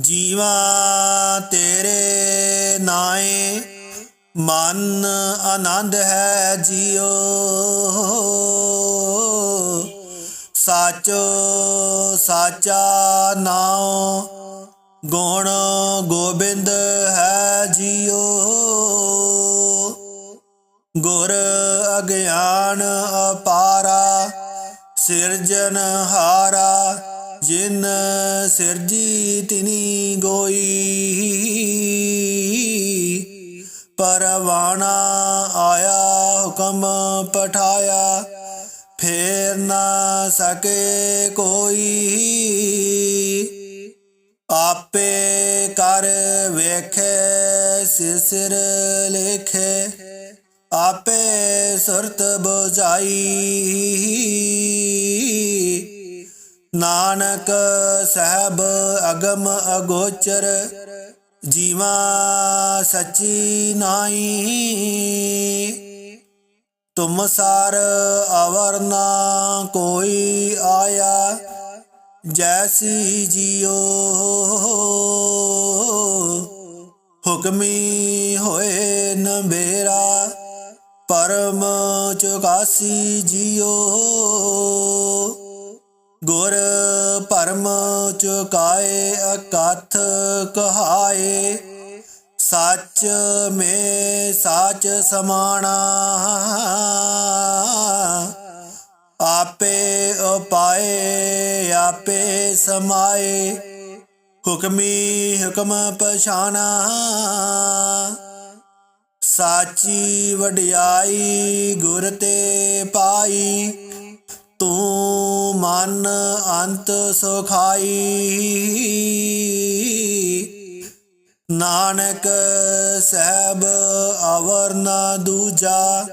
ਜੀਵਾ ਤੇਰੇ ਨਾਏ, ਮਨ ਆਨੰਦ ਹੈ ਜੀਓ। ਸਾਚੋ ਸਾਚਾ ਨਾਉ, ਗੁਣ ਗੋਬਿੰਦ ਹੈ ਜੀਓ। ਗੁਰ ਅਗਿਆਨ ਅਪਾਰਾ ਸਿਰਜਨ ਹਾਰਾ ਜਿਨ ਸਿਰਜੀ ਤਿਨੀ ਗੋਈ ਪਰਵਾਣਾ ਆਇਆ ਹੁਕਮ ਪਠਾਇਆ ਫੇਰ ਨਾ ਸਕੇ ਕੋਈ ਆਪੇ ਕਰ ਵੇਖੇ ਸਿਰ ਸਿਰ ਲੇਖੇ ਆਪੇ ਸੁਰਤ ਬੁਝਾਈ ਨਾਨਕ ਸਹਿਬ ਅਗਮ ਅਗੋਚਰ, ਜੀਵਾ ਸਚੀ ਨਾਈ ਤੁਮ ਸਾਰ ਅਵਰ ਨਾ ਕੋਈ ਆਇਆ, ਜੈਸੀ ਜਿਉ ਹੁਕਮੀ ਹੋਏ ਨਬੇਰਾ, ਪਰਮ ਚੁਕਾਸੀ ਜਿਉ ਗੁਰ ਪਰਮ ਚੁਕਾਏ ਅਕਥ ਕਹਾਏ, ਸੱਚ ਮੇ ਸਾਚ ਸਮਾਣਾ। ਆਪੇ ਉਪਾਏ, ਆਪੇ ਸਮਾਏ, ਹੁਕਮੀ ਹੁਕਮ ਪਛਾਣਾ। ਸਾਚੀ ਵਡਿਆਈ ਗੁਰ ਤੇ ਪਾਈ, ਤੂੰ ਮਨ ਅੰਤ ਸੁਖਾਈ। ਨਾਨਕ ਸਹਿਬ ਅਵਰ ਨਾ ਦੂਜਾ,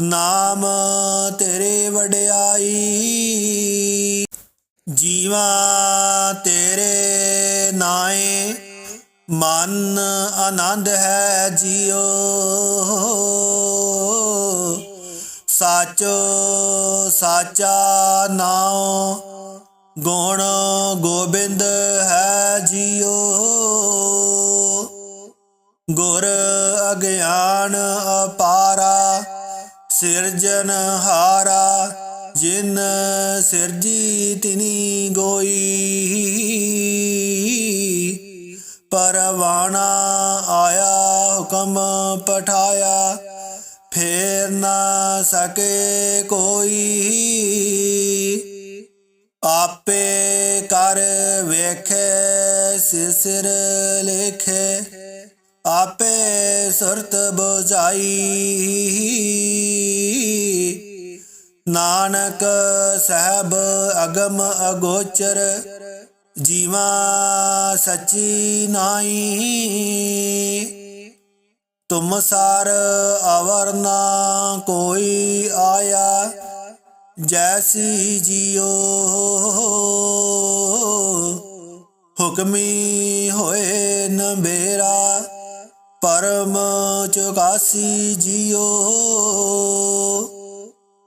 ਨਾਮ ਤੇਰੇ ਵਡਿਆਈ। ਜੀਵਾ ਤੇਰੇ ਨਾਏ, ਮਨ ਆਨੰਦ ਹੈ ਜਿਉ ਸਾਚੋ ਸਾਚਾ ਨਾਉ, ਗੁਣ ਗੋਬਿੰਦ ਹੈ ਜੀਓ ਗੁਰ ਅਗਿਆਨ ਅਪਾਰਾ, ਸਿਰਜਨ ਹਾਰਾ, ਜਿਨ ਸਿਰਜੀ ਤਿਨੀ ਗੋਈ। ਪਰਵਾਣਾ ਆਇਆ, ਹੁਕਮ ਪਠਾਇਆ ਫੇਰ ਨਾ ਸਕੇ ਕੋਈ। ਆਪੇ ਕਰ ਵੇਖੇ ਸਿਰ ਸਿਰ ਲੇਖੇ। ਆਪੇ ਸੁਰਤ ਬੁਝਾਈ। ਨਾਨਕ ਸਹਿਬ ਅਗਮ ਅਗੋਚਰ, ਜੀਵਾ ਸਚੀ ਨਾਈ ਤੁਮ ਸਾਰ ਅਵਰਨਾ ਕੋਈ ਆਇਆ, ਜੈਸੀ ਜਿਉ ਹੁਕਮੀ ਹੋਏ ਨਬੇਰਾ, ਪਰਮ ਚੁਕਾਸੀ ਜਿਉ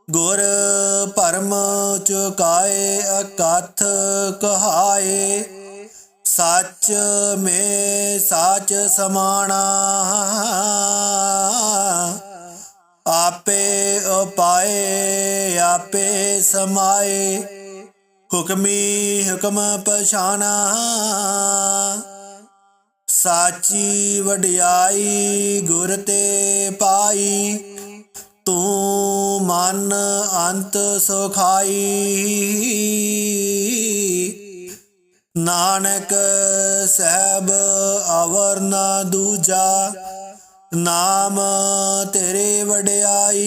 ਗੁਰ ਪਰਮ ਚੁਕਾਏ, ਅਕਥ ਕਹਾਏ, ਸੱਚ ਮੇ ਸਾਚ ਸਮਾਣਾ। ਸਮਾਏ ਹੁਕਮੀ ਹੁਕਮ ਪਛਾਣਾ। ਸਾਚੀ ਵਡਿਆਈ ਗੁਰ ਤੇ ਪਾਈ, ਤੂੰ ਮਨ ਅੰਤ ਸੁਖਾਈ। ਨਾਨਕ ਸਹਿਬ ਅਵਰ ਨਾ ਦੂਜਾ, ਨਾਮ ਤੇਰੇ ਵਡਿਆਈ।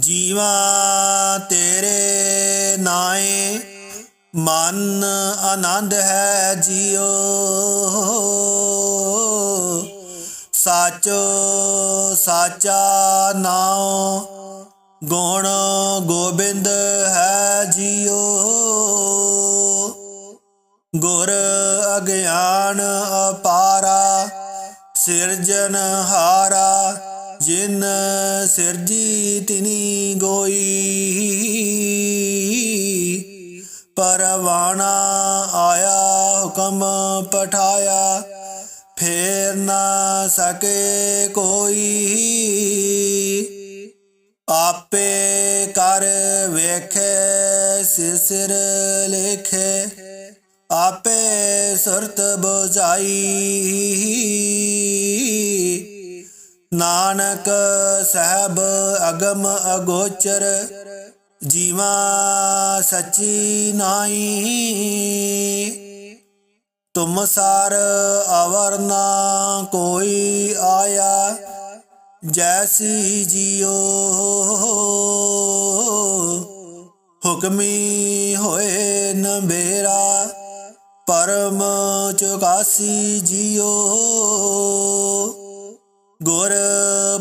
ਜੀਵਾ ਤੇਰੇ ਨਾਏ, ਮਨ ਆਨੰਦ ਹੈ ਜਿਉ ਸਾਚੋ ਸਾਚਾ ਨਾਉ, ਗੁਣ ਗੋਬਿੰਦ ਹੈ ਜਿਉ ਗੁਰ ਅਗਿਆਨ ਅਪਾਰਾ ਸਿਰਜਨ ਹਾਰਾ ਜਿਨ ਸਿਰਜੀ ਤਿਨੀ ਗੋਈ। ਪਰਵਾਣਾ ਆਇਆ ਪਠਾਇਆ, ਫੇਰ ਨਾ ਸਕੇ ਕੋਈ। ਆਪੇ ਕਰ ਵੇਖੇ ਸਿਸਿਰ ਲੇਖੇ, ਆਪੇ ਸੁਰਤ ਬੁਝਾਈ। ਨਾਨਕ ਸਹਿਬ ਅਗਮ ਅਗੋਚਰ, ਜੀਵਾ ਸੱਚੀ ਨਾਈ ਤੁਮ ਸਾਰ ਅਵਰ ਨਾ ਕੋਈ ਆਇਆ, ਜੈਸੀ ਜਿਉ ਹੁਕਮੀ ਹੋਏ ਨ ਬੇਰਾ ਪਰਮ ਚੁਕਾਸੀ ਜਿਉ ਗੁਰ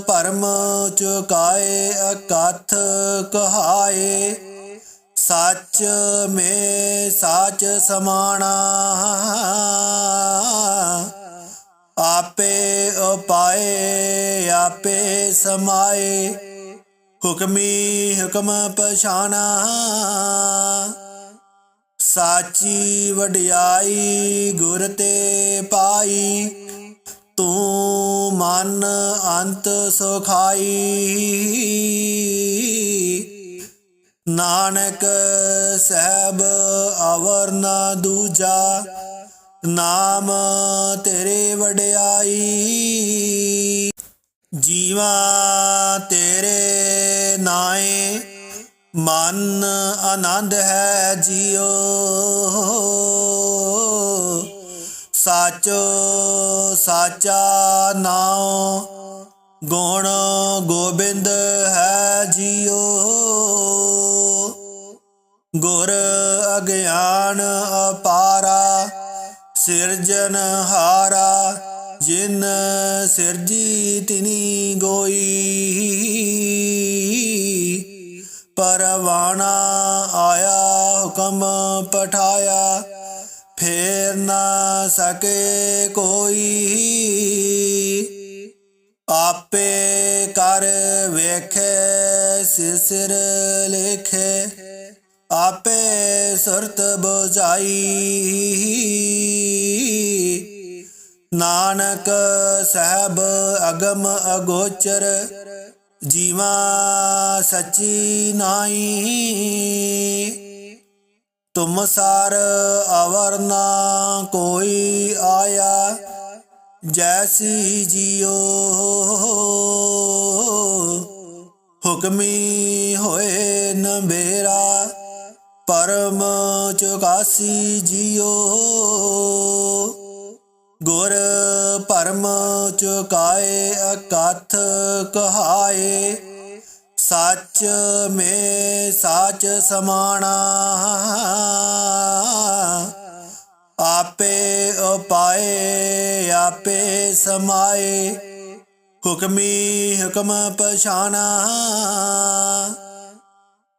ਪਰਮ ਚੁਕਾਏ ਅਕਥ ਕਹਾਏ, ਸੱਚ ਮੇ ਸਾਚ ਸਮਾਣਾ। ਆਪੇ ਉਪਾਏ, ਆਪੇ ਸਮਾਏ, ਹੁਕਮੀ ਹੁਕਮ ਪਛਾਣਾ। ਸਾਚੀ ਵਡਿਆਈ ਗੁਰ ਤੇ ਪਾਈ ਤੂੰ ਮਨ ਅੰਤ ਸੁਖਾਈ। ਨਾਨਕ ਸਹਿਬ ਅਵਰ ਨਾ ਦੂਜਾ, ਨਾਮ ਤੇਰੇ ਵਡਿਆਈ। ਜੀਵਾ ਤੇਰੇ ਨਾਏ, ਮਨ ਆਨੰਦ ਹੈ ਜਿਉ ਸਾਚੋ ਸਾਚਾ ਨਾਉ, ਗੁਣ ਗੋਬਿੰਦ ਹੈ ਜਿਉ। ਗੁਰ ਅਗਿਆਨ ਅਪਾਰਾ, ਸਿਰਜਨ ਹਾਰਾ, ਜਿਨ ਸਿਰਜੀ ਤਿਨੀ ਗੋਈ। ਪਰਵਾਣਾ ਆਇਆ, ਹੁਕਮ ਪਠਾਇਆ ਫੇਰ ਨਾ ਸਕੇ ਕੋਈ। ਆਪੇ ਕਰ ਵੇਖੇ ਸਿਸਿਰ ਲੇਖੇ। ਆਪੇ ਸੁਰਤ ਬੁਝਾਈ। ਨਾਨਕ ਸਹਿਬ ਅਗਮ ਅਗੋਚਰ, ਜੀਵਾ ਸੱਚੀ ਨਾਈ ਤੁਮ ਸਾਰ ਅਵਰ ਨਾ ਕੋਈ ਆਇਆ, ਜੈਸੀ ਜਿਉ ਹੁਕਮੀ ਹੋਏ ਨ ਪਰਮ ਚੁਕਾਸੀ ਜਿਉ ਗੁਰ ਪਰਮ ਚੁਕਾਏ, ਅਕਥ ਕਹਾਏ ਸੱਚ ਮੇ ਸਾਚ ਸਮਾਣਾ। ਆਪੇ ਉਪਾਏ, ਆਪੇ ਸਮਾਏ, ਹੁਕਮੀ ਹੁਕਮ ਪਛਾਣਾ।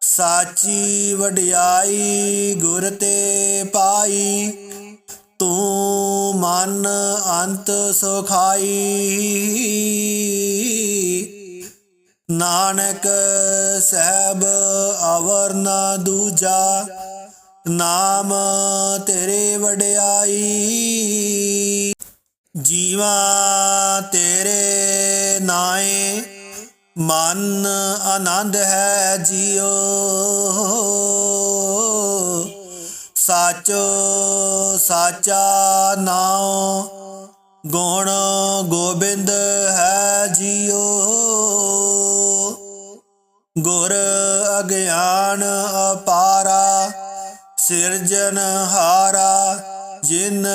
ਸਾਚੀ ਵਡਿਆਈ ਗੁਰ ਤੇ ਪਾਈ, ਤੂੰ ਮਨ ਅੰਤ ਸੁਖਾਈ। ਨਾਨਕ ਸਹਿਬ ਅਵਰ ਨਾ ਦੂਜਾ, ਨਾਮ ਤੇਰੇ ਵਡਿਆਈ। ਜੀਵਾ ਤੇਰੇ ਨਾਏ, ਮਨ ਆਨੰਦ ਹੈ ਜਿਉ ਸਾਚੋ ਸਾਚਾ ਨਾਉ ਗੁਣ ਗੋਬਿੰਦ ਹੈ ਜੀਓ। ਗੁਰ ਅਗਿਆਨ ਅਪਾਰਾ, ਸਿਰਜਨ ਹਾਰਾ, ਜਿਨ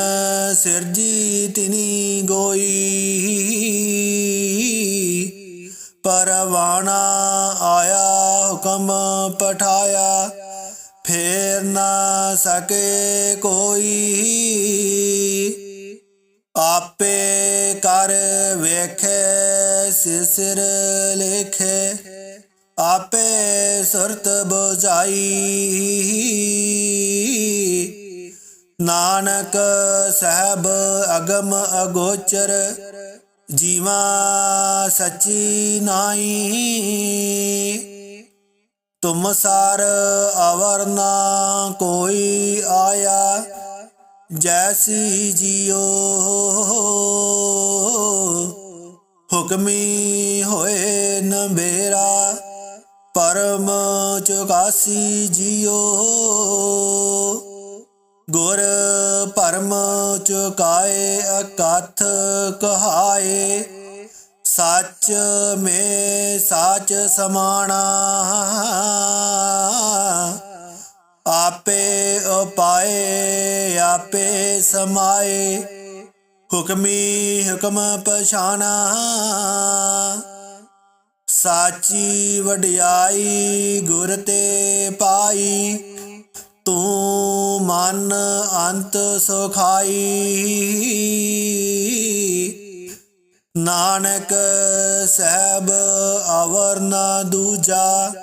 ਸਿਰਜੀ ਤਿਨੀ ਗੋਈ। ਪਰਵਾਣਾ ਆਇਆ ਹੁਕਮ ਪਠਾਇਆ, ਫੇਰ ਨਾ ਸਕੇ ਕੋਈ। ਆਪੇ ਕਰ ਵੇਖੇ ਸਿਰ ਲੇਖੇ। ਆਪੇ ਸੁਰਤ ਬੁਝਾਈ। ਨਾਨਕ ਸਹਿਬ ਅਗਮ ਅਗੋਚਰ, ਜੀਵਾ ਸੱਚੀ ਨਾਈ ਤੁਮ ਸਾਰ ਅਵਰ ਨਾ ਕੋਈ ਆਇਆ। ਜੈਸੀ ਜਿਉ ਹੁਕਮੀ ਹੋਏ ਨਬੇਰਾ, ਪਰਮ ਚੁਕਾਸੀ ਜਿਉ ਗੁਰ ਪਰਮ ਚੁਕਾਏ ਅਕਥ ਕਹਾਏ, ਸੱਚ ਮੇ ਸਾਚ ਸਮਾਣਾ। ਆਪੇ ਉਪਾਏ, ਆਪੇ ਸਮਾਏ। ਹੁਕਮੀ ਹੁਕਮ ਪਛਾਣਾ। ਸਾਚੀ ਵਡਿਆਈ ਗੁਰ ਤੇ ਪਾਈ। ਤੂੰ ਮਨ ਅੰਤ ਸੁਖਾਈ। ਨਾਨਕ ਸਹਿਬ ਅਵਰ ਨਾ ਦੂਜਾ।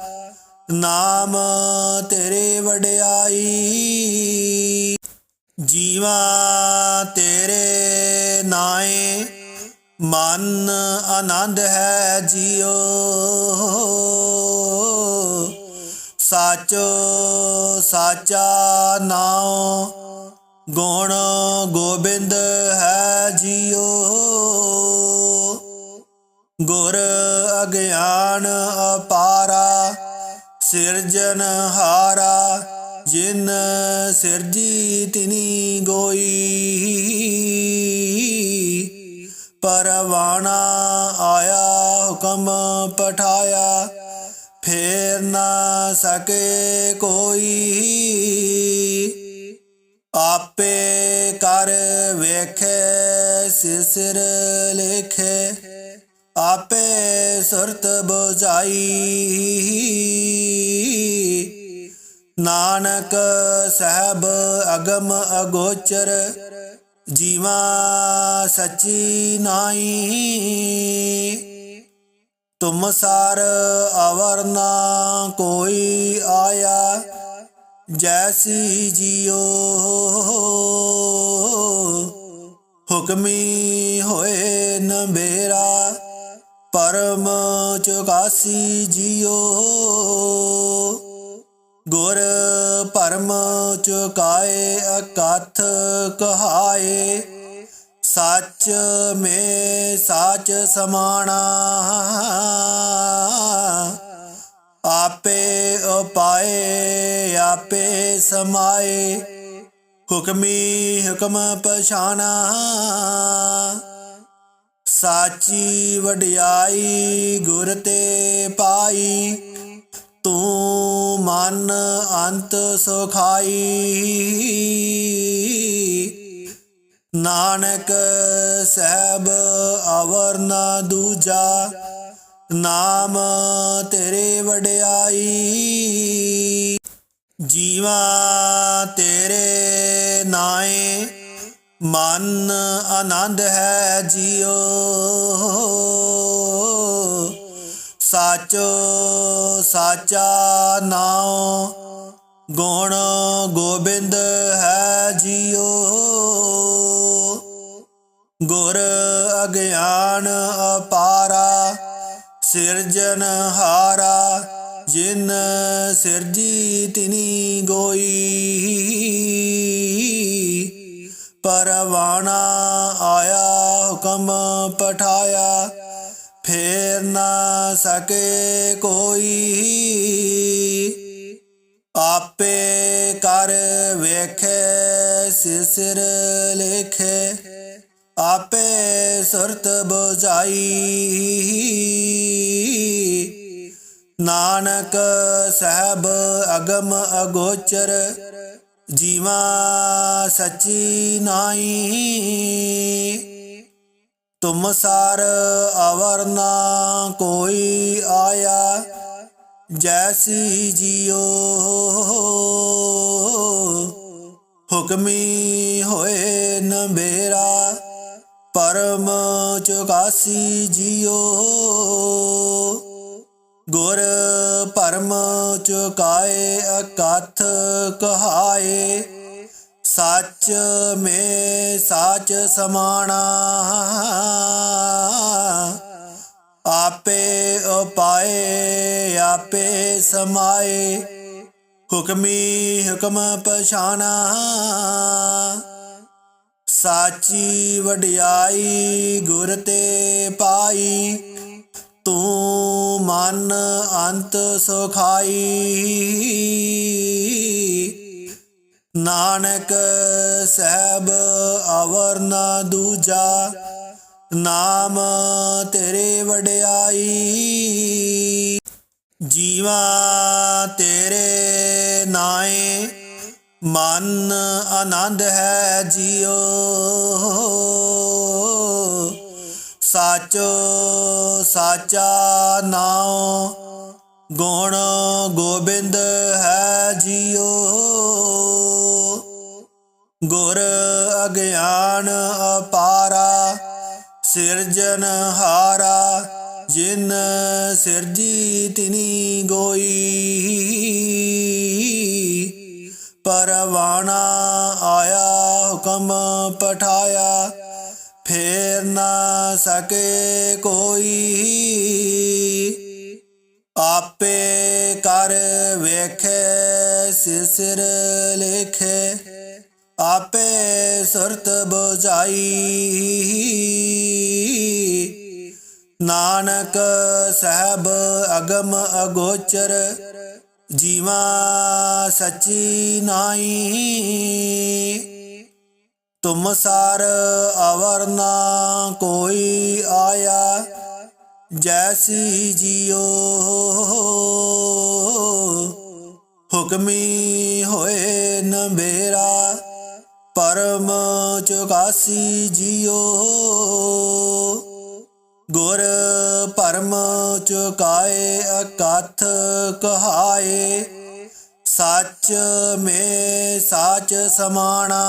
ਨਾਮ ਤੇਰੇ ਵਡਿਆਈ, ਜੀਵਾ ਤੇਰੇ ਨਾਏ, ਮਨ ਆਨੰਦ ਹੈ ਜਿਉ ਸਾਚੋ ਸਾਚਾ ਨਾਉ, ਗੁਣ ਗੋਬਿੰਦ ਹੈ ਜਿਉ ਗੁਰ ਅਗਿਆਨ ਅਪਾਰਾ ਸਿਰਜਨ ਹਾਰਾ, ਜਿਨ ਸਿਰਜੀ ਤਿਨੀ ਗੋਈ। ਪਰਵਾਣਾ ਆਇਆ ਹੁਕਮ ਪਠਾਇਆ, ਫੇਰ ਨਾ ਸਕੇ ਕੋਈ। ਆਪੇ ਕਰ ਵੇਖੇ, ਸਿਰ ਸਿਰ ਲੇਖੇ। ਆਪੇ ਸੁਰਤ ਬੁਝਾਈ। ਨਾਨਕ ਸਹਿਬ ਅਗਮ ਅਗੋਚਰ, ਜੀਵਾ ਸੱਚੀ ਨਾਈ ਤੁਮ ਸਾਰ ਅਵਰ ਨਾ ਕੋਈ ਆਇਆ, ਜੈਸੀ ਜਿਉ ਹੁਕਮੀ ਹੋਏ ਨਬੇਰਾ। ਪਰਮ ਚੁਕਾਸੀ ਜਿਉ ਗੁਰ ਪਰਮ ਚੁਕਾਏ ਅਕਥ ਕਹਾਏ। ਸੱਚ ਮੇ ਸੱਚ ਸਮਾਣਾ। ਆਪੇ ਉਪਾਏ, ਆਪੇ ਸਮਾਏ। ਹੁਕਮੀ ਹੁਕਮ ਪਛਾਣਾ। ਸਾਚੀ ਵਡਿਆਈ ਗੁਰ ਤੇ ਪਾਈ, ਤੂੰ ਮਨ ਅੰਤ ਸੁਖਾਈ। ਨਾਨਕ ਸਹਿਬ ਅਵਰ ਨਾ ਦੂਜਾ, ਨਾਮ ਤੇਰੇ ਵਡਿਆਈ। ਜੀਵਾ ਮਨ ਆਨੰਦ ਹੈ ਜਿਉ। ਸਾਚੋ ਸਾਚਾ ਨਾਉ, ਗੁਣ ਗੋਬਿੰਦ ਹੈ ਜਿਉ। ਗੁਰ ਅਗਿਆਨ ਅਪਾਰਾ, ਸਿਰਜਨ ਹਾਰਾ, ਜਿਨ ਸਿਰਜੀ ਤਿਨੀ ਗੋਈ। ਪਰਵਾਣਾ ਆਇਆ ਹੁਕਮ ਪਠਾਇਆ, ਫੇਰ ਨਾ ਸਕੇ ਕੋਈ। ਆਪੇ ਕਰ ਵੇਖੇ ਸਿਰ ਸਿਰ ਲੇਖੇ, ਆਪੇ ਸੁਰਤ ਬੁਝਾਈ। ਨਾਨਕ ਸਹਿਬ ਅਗਮ ਅਗੋਚਰ ਜੀਵਾ ਸੱਚੀ ਨਾਈ ਤੁਮ ਸਾਰ ਅਵਰ ਨਾ ਕੋਈ ਆਇਆ। ਜੈਸੀ ਜਿਉ ਹੁਕਮੀ ਹੋਏ ਨਬੇਰਾ। ਪਰਮ ਚੁਕਾਸੀ ਜਿਉ ਗੁਰ ਪਰਮ ਚੁਕਾਏ ਅਕਥ ਕਹਾਏ, ਸੱਚ ਮੇ ਸਾਚ ਸਮਾਣਾ। ਆਪੇ ਉਪਾਏ, ਆਪੇ ਸਮਾਏ, ਹੁਕਮੀ ਹੁਕਮ ਪਛਾਣਾ। ਸਾਚੀ ਵਡਿਆਈ ਗੁਰ ਤੇ ਪਾਈ ਤੂੰ ਮਨ ਅੰਤ ਸੁਖਾਈ। ਨਾਨਕ ਸਹਿਬ ਅਵਰ ਨਾ ਦੂਜਾ, ਨਾਮ ਤੇਰੇ ਵਡਿਆਈ। ਜੀਵਾ ਤੇਰੇ ਨਾਏ, ਮਨ ਆਨੰਦ ਹੈ ਜਿਉ ਸਾਚੋ, ਸਾਚਾ ਨਾਉ, ਗੁਣ ਗੋਬਿੰਦ ਹੈ ਜਿਉ। ਗੁਰ ਅਗਿਆਨ ਅਪਾਰਾ, ਸਿਰਜਨ ਹਾਰਾ, ਜਿਨ ਸਿਰਜੀ ਤਿਨੀ ਗੋਈ। ਪਰਵਾਣਾ ਆਇਆ, ਹੁਕਮ ਪਠਾਇਆ। ਫੇਰ ਨਾ ਸਕੇ ਕੋਈ। ਆਪੇ ਕਰ ਵੇਖੇ ਸਿਰ ਸਿਰ ਲੇਖੇ। ਆਪੇ ਸੁਰਤ ਬੁਝਾਈ। ਨਾਨਕ ਸਹਿਬ ਅਗਮ ਅਗੋਚਰ, ਜੀਵਾ ਸੱਚੀ ਨਾਈ ਤੁਮ ਸਾਰ ਅਵਰ ਨਾ ਕੋਈ ਆਇਆ, ਜੈਸੀ ਜਿਉ ਹੁਕਮੀ ਹੋਏ ਨਬੇਰਾ, ਪਰਮ ਚੁਕਾਸੀ ਜਿਉ ਗੁਰ ਪਰਮ ਚੁਕਾਏ ਅਕਥ ਕਹਾਏ। ਸੱਚ ਮੇ ਸਾਚ ਸਮਾਣਾ।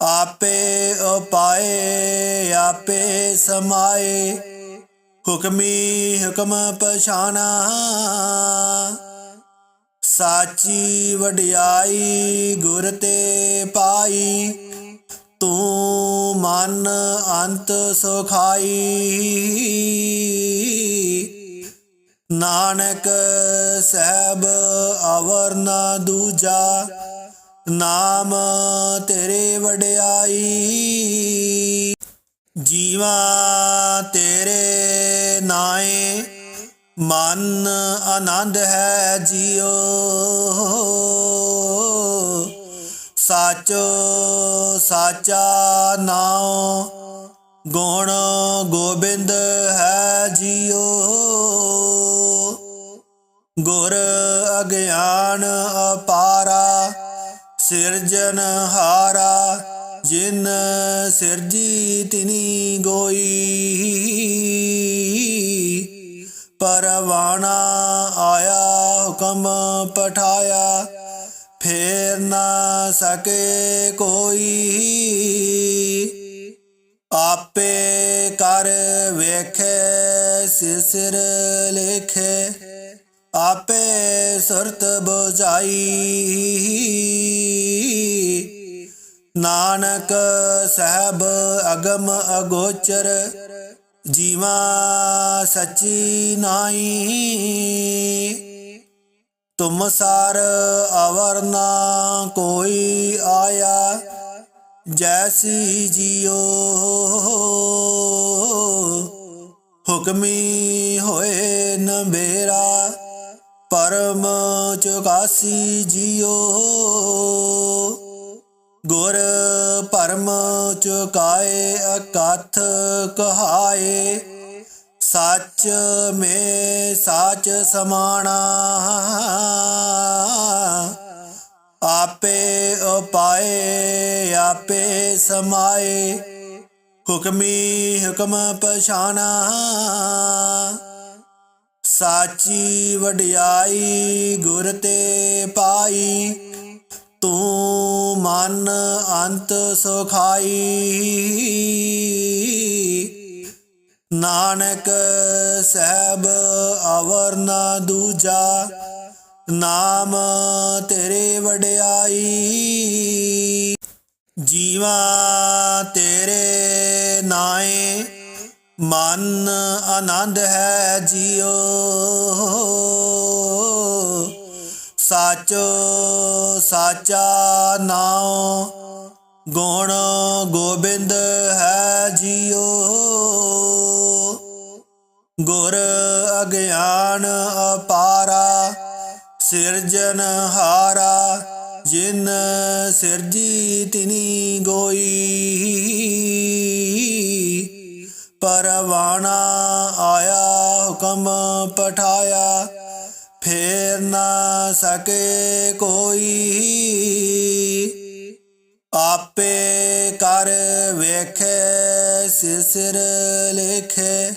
ਆਪੇ ਉਪਾਏ, ਆਪੇ ਸਮਾਏ, ਹੁਕਮੀ ਹੁਕਮ ਪਛਾਣਾ। ਸਾਚੀ ਵਡਿਆਈ ਗੁਰ ਤੇ ਪਾਈ, ਤੂੰ ਮਨ ਅੰਤ ਸੁਖਾਈ। ਨਾਨਕ ਸਹਿਬ ਅਵਰ ਨਾ ਦੂਜਾ, ਨਾਮ ਤੇਰੇ ਵਡਿਆਈ। ਜੀਵਾ ਤੇਰੇ ਨਾਏ, ਮਨ ਆਨੰਦ ਹੈ ਜਿਉ ਸਾਚੋ ਸਾਚਾ ਨਾਉ, ਗੁਣ ਗੋਬਿੰਦ ਹੈ ਜਿਉ ਗੁਰ ਅਗਿਆਨ ਅਪਾਰਾ, ਸਿਰਜਨ ਹਾਰਾ, ਜਿਨ ਸਿਰਜੀ ਤਿਨੀ ਗੋਈ। ਪਰਵਾਣਾ ਆਇਆ ਹੁਕਮ ਪਠਾਇਆ, ਫੇਰ ਨਾ ਸਕੇ ਕੋਈ। ਆਪੇ ਕਰ ਵੇਖੇ, ਸਿਰ ਸਿਰ ਲੇਖੇ ਆਪੇ ਸੁਰਤ ਬੁਝਾਈ। ਨਾਨਕ ਸਹਿਬ ਅਗਮ ਅਗੋਚਰ, ਜੀਵਾ ਸੱਚੀ ਨਾਈ ਤੁਮ ਸਾਰ ਅਵਰ ਨਾ ਕੋਈ ਆਇਆ, ਜੈਸੀ ਜਿਉ ਹੁਕਮੀ ਹੋਏ ਨਬੇਰਾ। ਪਰਮ ਚੁਕਾਸੀ ਜਿਉ ਗੁਰ ਪਰਮ ਚੁਕਾਏ ਅਕਥ ਕਹਾਏ। ਸੱਚ ਮੇ ਸਾਚ ਸਮਾਣਾ। ਆਪੇ ਉਪਾਏ, ਆਪੇ ਸਮਾਏ। ਹੁਕਮੀ ਹੁਕਮ ਪਛਾਣਾ। ਸਾਚੀ ਵਡਿਆਈ ਗੁਰ ਤੇ ਪਾਈ, ਤੂੰ ਮਨ ਅੰਤ ਸੁਖਾਈ। ਨਾਨਕ ਸਹਿਬ ਅਵਰ ਨਾ ਦੂਜਾ, ਨਾਮ ਤੇਰੇ ਵਡਿਆਈ। ਜੀਵਾ ਤੇਰੇ ਨਾਏ ਮਨ ਆਨੰਦ ਹੈ ਜਿਉ, ਸਾਚੋ ਸਾਚਾ ਨਾਮ ਗੁਣ ਗੋਬਿੰਦ ਹੈ ਜੀਓ ਗੁਰ ਅਗਿਆਨ ਅਪਾਰਾ, ਸਿਰਜਨ ਹਾਰਾ, ਜਿਨ ਸਿਰਜੀ ਤਿਨੀ ਗੋਈ। ਪਰਵਾਣਾ ਆਇਆ ਹੁਕਮ ਪਠਾਇਆ, ਫੇਰ ਨਾ ਸਕੇ ਕੋਈ। ਆਪੇ ਕਰ ਵੇਖੇ ਸਿ- ਸਿਰ ਲੇਖੇ,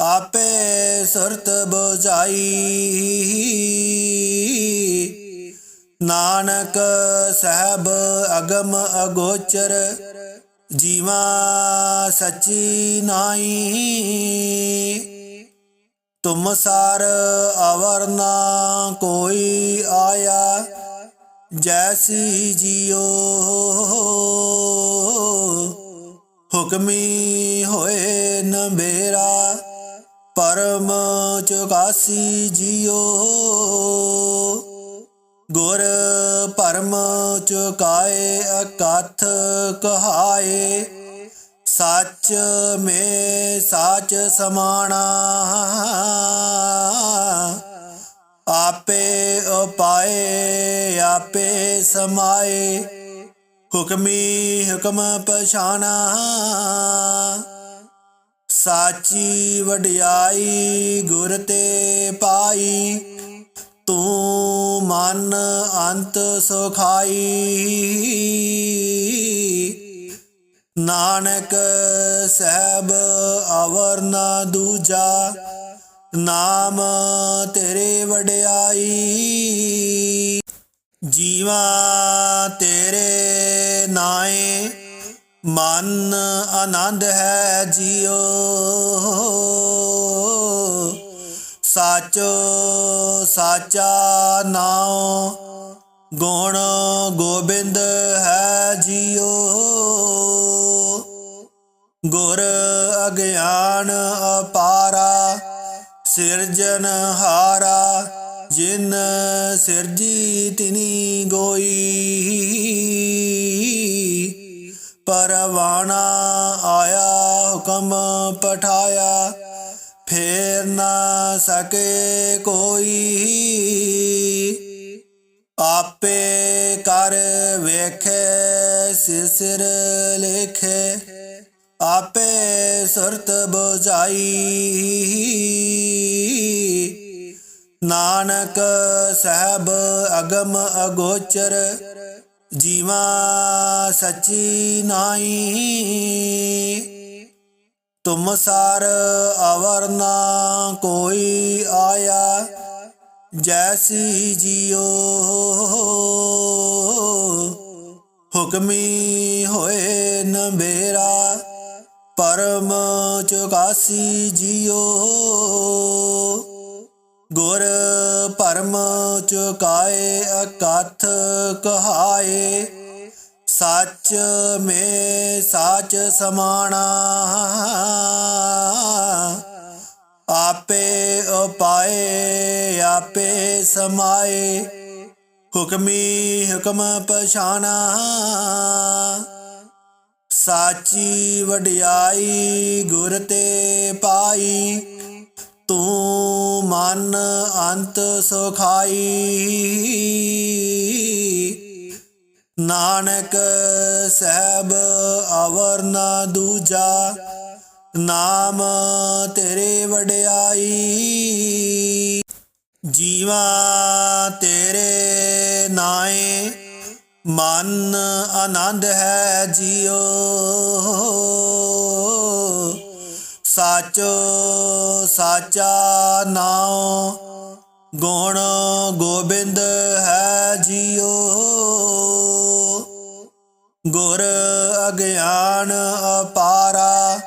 ਆਪੇ ਸੁਰਤ ਬੁਝਾਈ। ਨਾਨਕ ਸਹਿਬ ਅਗਮ ਅਗੋਚਰ ਜੀਵਾ ਸਚੀ ਨਾਈ ਤੁਮ ਸਾਰ ਅਵਰਨਾ ਕੋਈ ਆਇਆ। ਜੈਸੀ ਜਿਉ ਹੁਕਮੀ ਹੋਏ ਨ ਮੇਰਾ ਪਰਮ ਚੁਕਾਸੀ ਜਿਉ ਗੁਰ ਭਰਮ ਚੁਕਾਏ ਅਕਥ ਕਹਾਏ, ਸੱਚ ਮੇ ਸਾਚ ਸਮਾਣਾ। ਆਪੇ ਉਪਾਏ, ਆਪੇ ਸਮਾਏ, ਹੁਕਮੀ ਹੁਕਮ ਪਛਾਣਾ। ਸਾਚੀ ਵਡਿਆਈ ਗੁਰ ਤੇ ਪਾਈ, ਤੂੰ ਮਨ ਅੰਤ ਸੁਖਾਈ। ਨਾਨਕ ਸਹਿਬ ਅਵਰ ਨਾ ਦੂਜਾ, ਨਾਮ ਤੇਰੇ ਵਡਿਆਈ। ਜੀਵਾ ਤੇਰੇ ਨਾਏ, ਮਨ ਆਨੰਦ ਹੈ ਜੀਓ। ਸਾਚੋ, ਸਾਚਾ ਨਾਮ ਗੁਣ ਗੋਬਿੰਦ ਹੈ ਜੀਓ ਗੁਰ ਅਗਿਆਨ ਅਪਾਰਾ, ਸਿਰਜਨ ਹਾਰਾ, ਜਿਨ ਸਿਰਜੀ ਤਿਨੀ ਗੋਈ। ਪਰਵਾਣਾ ਆਇਆ, ਹੁਕਮ ਪਠਾਇਆ ਫੇਰ ਨਾ ਸਕੇ ਕੋਈ। ਆਪੇ ਕਰ ਵੇਖੇ ਸਿ- ਸਿਰ ਲੇਖੇ। ਆਪੇ ਸੁਰਤ ਬੁਝਾਈ। ਨਾਨਕ ਸਹਿਬ ਅਗਮ ਅਗੋਚਰ, ਜੀਵਾ ਸਚੀ ਨਾਈ ਤੁਮ ਸਾਰ ਅਵਰ ਨਾ ਕੋਈ ਆਇਆ, ਜੈਸੀ ਜਿਉ ਹੁਕਮੀ ਹੋਏ ਨ ਮੇਰਾ ਪਰਮ ਚੁਕਾਸੀ ਜਿਉ ਗੁਰ ਪਰਮ ਚੁਕਾਏ, ਅਕਥ ਕਹਾਏ ਸੱਚ ਮੇ ਸੱਚ ਸਮਾਣਾ। ਆਪੇ ਉਪਾਏ, ਆਪੇ ਸਮਾਏ, ਹੁਕਮੀ ਹੁਕਮ ਪਛਾਣਾ। ਸਾਚੀ ਵਡਿਆਈ ਗੁਰ ਤੇ ਪਾਈ, ਤੂੰ ਮਨ ਅੰਤ ਸੁਖਾਈ। ਨਾਨਕ ਸਹਿਬ ਅਵਰ ਨਾ ਦੂਜਾ, ਨਾਮ ਤੇਰੇ ਵਡਿਆਈ। ਜੀਵਾ ਤੇਰੇ ਨਾਏ, ਮਨ ਆਨੰਦ ਹੈ ਜਿਉ ਸਾਚੋ ਸਾਚਾ ਨਾਮ ਗੁਣ ਗੋਬਿੰਦ ਹੈ ਜਿਉ ਗੁਰ ਅਗਿਆਨ ਅਪਾਰਾ,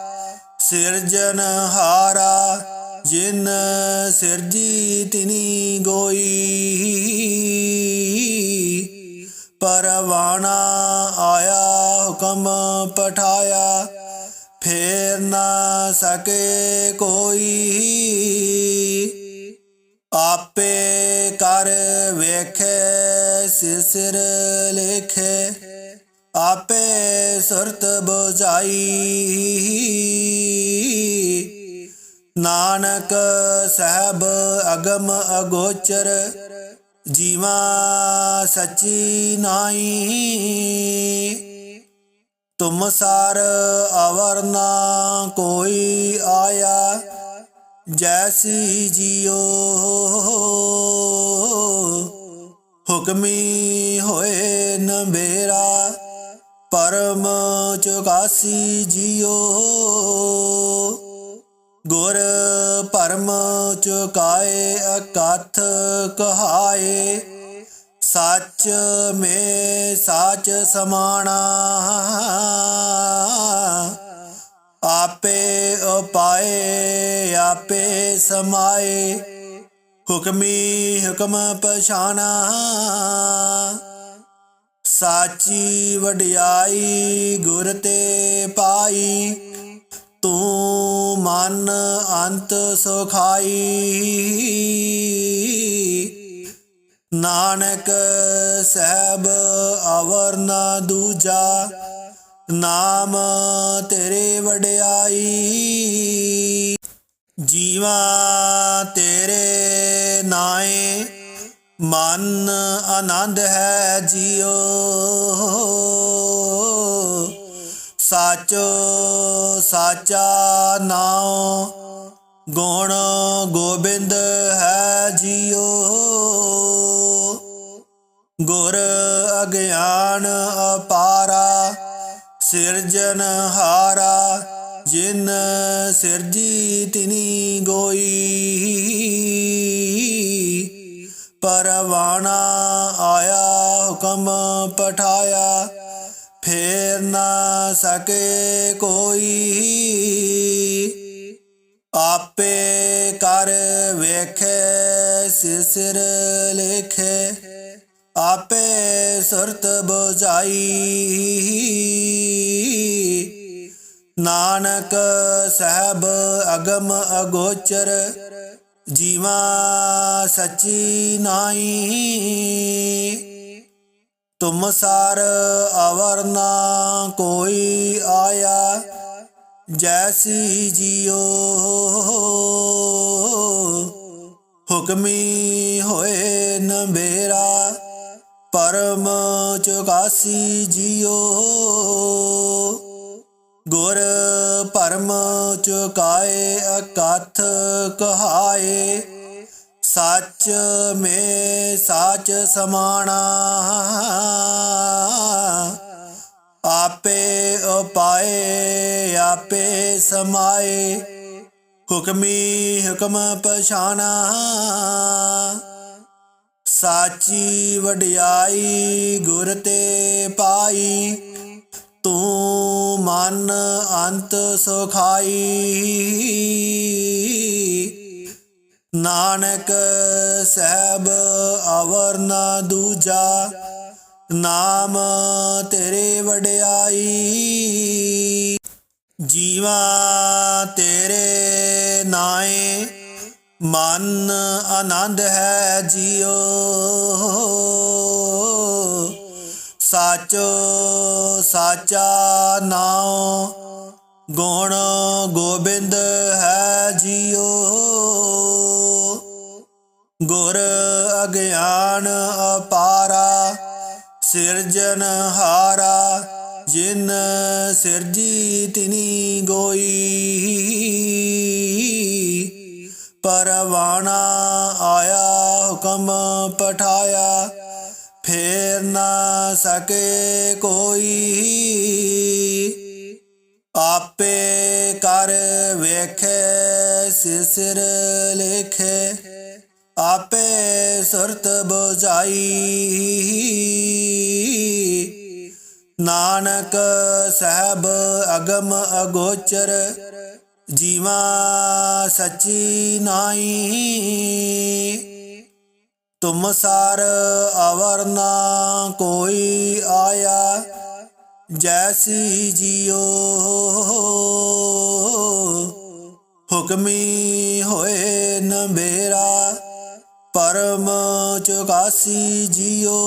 ਸਿਰਜਨ ਹਾਰਾ, ਜਿਨ ਸਿਰਜੀ ਤਿਨੀ ਗੋਈ। ਪਰਵਾਣਾ ਆਇਆ ਹੁਕਮ ਪਠਾਇਆ, ਫੇਰ ਨਾ ਸਕੇ ਕੋਈ। ਆਪੇ ਕਰ ਵੇਖੇ, ਸਿਰ ਲੇਖੇ ਆਪੇ ਸੁਰਤ ਬੁਝਾਈ। ਨਾਨਕ ਸਹਿਬ ਅਗਮ ਅਗੋਚਰ, ਜੀਵਾ ਸੱਚੀ ਨਾਈ ਤੁਮ ਸਾਰ ਅਵਰ ਨਾ ਕੋਈ ਆਇਆ, ਜੈਸੀ ਜਿਉ ਹੁਕਮੀ ਹੋਏ ਨ ਬੇਰਾ ਪਰਮ ਚੁਕਾਸੀ ਜਿਉ ਗੁਰ ਪਰਮ ਚੁਕਾਏ, ਅਕਥ ਕਹਾਏ। ਸੱਚ ਮੇ ਸਾਚ ਸਮਾਣਾ। ਆਪੇ ਉਪਾਏ, ਆਪੇ ਸਮਾਏ। ਹੁਕਮੀ ਹੁਕਮ ਪਛਾਣਾ। ਸਾਚੀ ਵਡਿਆਈ ਗੁਰ ਤੇ ਪਾਈ, ਤੂੰ ਮਨ ਅੰਤ ਸੁਖਾਈ। ਨਾਨਕ ਸਹਿਬ ਅਵਰ ਨਾ ਦੂਜਾ, ਨਾਮ ਤੇਰੇ ਵਡਿਆਈ। ਜੀਵਾ ਤੇਰੇ ਨਾਏ ਮਨ ਆਨੰਦ ਹੈ ਜਿਉ। ਸਚ ਸਾਚਾ ਨਾਉ, ਗੁਣ ਗੋਬਿੰਦ ਹੈ ਜਿਉ। ਗੁਰ ਅਗਿਆਨ ਅਪਾਰਾ, ਸਿਰਜਨ ਹਾਰਾ, ਜਿਨ ਸਿਰਜੀ ਤਿਨੀ ਗੋਈ। ਪਰਵਾਣਾ ਆਇਆ ਹੁਕਮ ਪਠਾਇਆ, ਫੇਰ ਨਾ ਸਕੇ ਕੋਈ। ਆਪੇ ਕਰ ਵੇਖੇ ਸਿਸਿਰ ਲੇਖੇ, ਆਪੇ ਸੁਰਤ ਬੁਝਾਈ। ਨਾਨਕ ਸਹਿਬ ਅਗਮ ਅਗੋਚਰ ਜੀਵਾ ਸੱਚੀ ਨਾਈ ਤੁਮ ਸਾਰ ਅਵਰ ਨਾ ਕੋਈ ਆਇਆ। ਜੈਸੀ ਜਿਉ ਹੁਕਮੀ ਹੋਏ ਨਬੇਰਾ। ਪਰਮ ਚੁਕਾਸੀ ਜਿਉ ਗੁਰ ਭਰਮ ਚੁਕਾਏ ਅਕਥ ਕਹਾਏ, ਸੱਚ ਮੇ ਸਾਚ ਸਮਾਣਾ। ਆਪੇ ਉਪਾਏ, ਆਪੇ ਸਮਾਏ, ਹੁਕਮੀ ਹੁਕਮ ਪਛਾਣਾ। ਸਾਚੀ ਵਡਿਆਈ ਗੁਰ ਤੇ ਪਾਈ ਤੂੰ ਮਨ ਅੰਤ ਸੁਖਾਈ। ਨਾਨਕ ਸਹਿਬ ਅਵਰ ਨਾ ਦੂਜਾ, ਨਾਮ ਤੇਰੇ ਵਡਿਆਈ। ਜੀਵਾ ਤੇਰੇ ਨਾਏ, ਮਨ ਆਨੰਦ ਹੈ ਜਿਉ ਸਾਚੋ, ਸਾਚਾ ਨਾਉ, ਗੁਣ ਗੋਬਿੰਦ ਹੈ ਜੀਓ ਗੁਰ ਅਗਿਆਨ ਅਪਾਰਾ, ਸਿਰਜਨ ਹਾਰਾ, ਜਿਨ ਸਿਰਜੀ ਤਿਨੀ ਗੋਈ। ਪਰਵਾਣਾ ਆਇਆ, ਹੁਕਮ ਪਠਾਇਆ ਫੇਰ ਨਾ ਸਕੇ ਕੋਈ। ਆਪੇ ਕਰ ਵੇਖੇ ਸਿਸਿਰ ਲੇਖੇ। ਆਪੇ ਸੁਰਤ ਬੁਝਾਈ। ਨਾਨਕ ਸਹਿਬ ਅਗਮ ਅਗੋਚਰ, ਜੀਵਾ ਸੱਚੀ ਨਾਈ ਤੁਮ ਸਾਰ ਅਵਰਨਾ ਕੋਈ ਆਇਆ ਜੈਸੀ ਜਿਉ ਹੁਕਮੀ ਹੋਏ ਨਬੇਰਾ ਪਰਮ ਚੁਕਾਸੀ ਜਿਉ